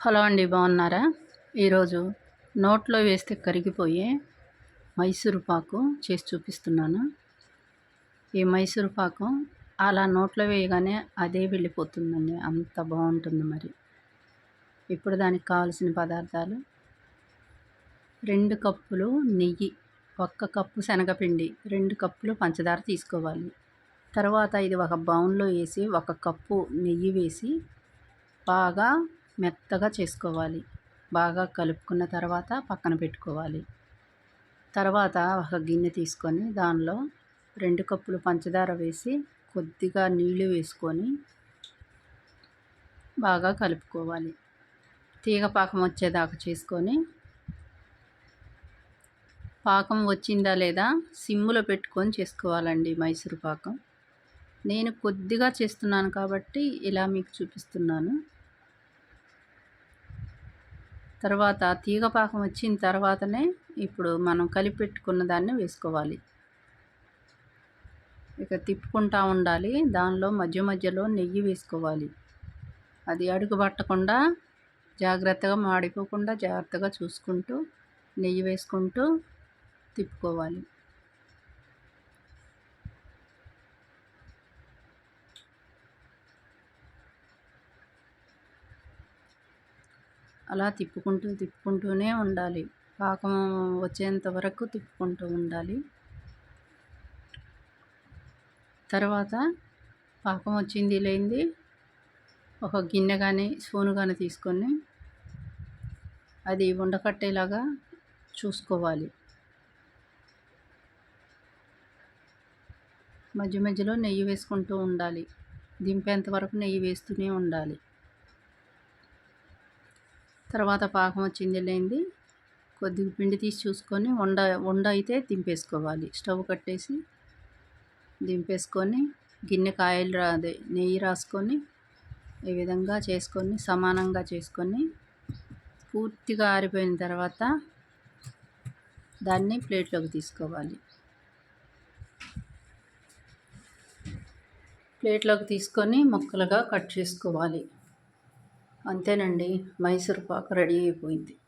Hello అండి బాగున్నారా? ఈరోజు నోట్లో వేస్తే కరిగిపోయే మైసూరుపాకు చేసి చూపిస్తున్నాను. ఈ మైసూరుపాకు అలా నోట్లో వేయగానే అదే వెళ్ళిపోతుందండి అంత బాగుంటుంది మరి. ఇప్పుడు దానికి కావాల్సిన పదార్థాలు రెండు కప్పులు నెయ్యి ఒక్క కప్పు శనగపిండి రెండు కప్పులు పంచదార తీసుకోవాలి. తర్వాత ఇది ఒక బౌన్లో వేసి ఒక కప్పు నెయ్యి వేసి బాగా మెత్తగా చేసుకోవాలి. బాగా కలుపుకున్న తర్వాత పక్కన పెట్టుకోవాలి. తర్వాత ఒక గిన్నె తీసుకొని దానిలో రెండు కప్పులు పంచదార వేసి కొద్దిగా నీళ్ళు వేసుకొని బాగా కలుపుకోవాలి. తీగ పాకం వచ్చేదాకా చేసుకొని పాకం వచ్చిందా లేదా సిమ్ములో పెట్టుకొని చేసుకోవాలండి మైసూరు పాకం. నేను కొద్దిగా చేస్తున్నాను కాబట్టి ఇలా మీకు చూపిస్తున్నాను. తర్వాత తీగ పాకం వచ్చిన తర్వాతనే ఇప్పుడు మనం కలిపి పెట్టుకున్న దాన్ని వేసుకోవాలి. ఇక తిప్పుకుంటా ఉండాలి. దానిలో మధ్య మధ్యలో నెయ్యి వేసుకోవాలి. అది అడుగు పట్టకుండా జాగ్రత్తగా మాడిపోకుండా జాగ్రత్తగా చూసుకుంటూ నెయ్యి వేసుకుంటూ తిప్పుకోవాలి. అలా తిప్పుకుంటూ తిప్పుకుంటూనే ఉండాలి. పాకం వచ్చేంత వరకు తిప్పుకుంటూ ఉండాలి. తర్వాత పాకం వచ్చింది లేనిది ఒక గిన్నె కానీ స్పూన్ కానీ తీసుకొని అది ఉండకట్టేలాగా చూసుకోవాలి. మధ్య మధ్యలో నెయ్యి వేసుకుంటూ ఉండాలి. దింపేంత వరకు నెయ్యి వేస్తూనే ఉండాలి. తర్వాత పాకం వచ్చింది లేనిది కొద్దిగా పిండి తీసి చూసుకొని వండ వండ అయితే దింపేసుకోవాలి. స్టవ్ కట్టేసి దింపేసుకొని గిన్నె కాయలు రాదే నెయ్యి రాసుకొని ఈ విధంగా చేసుకొని సమానంగా చేసుకొని పూర్తిగా ఆరిపోయిన తర్వాత దాన్ని ప్లేట్లోకి తీసుకోవాలి. ప్లేట్లోకి తీసుకొని ముక్కలుగా కట్ చేసుకోవాలి. అంతేనండి. మైసూర్ పాకు రెడీ అయిపోయింది.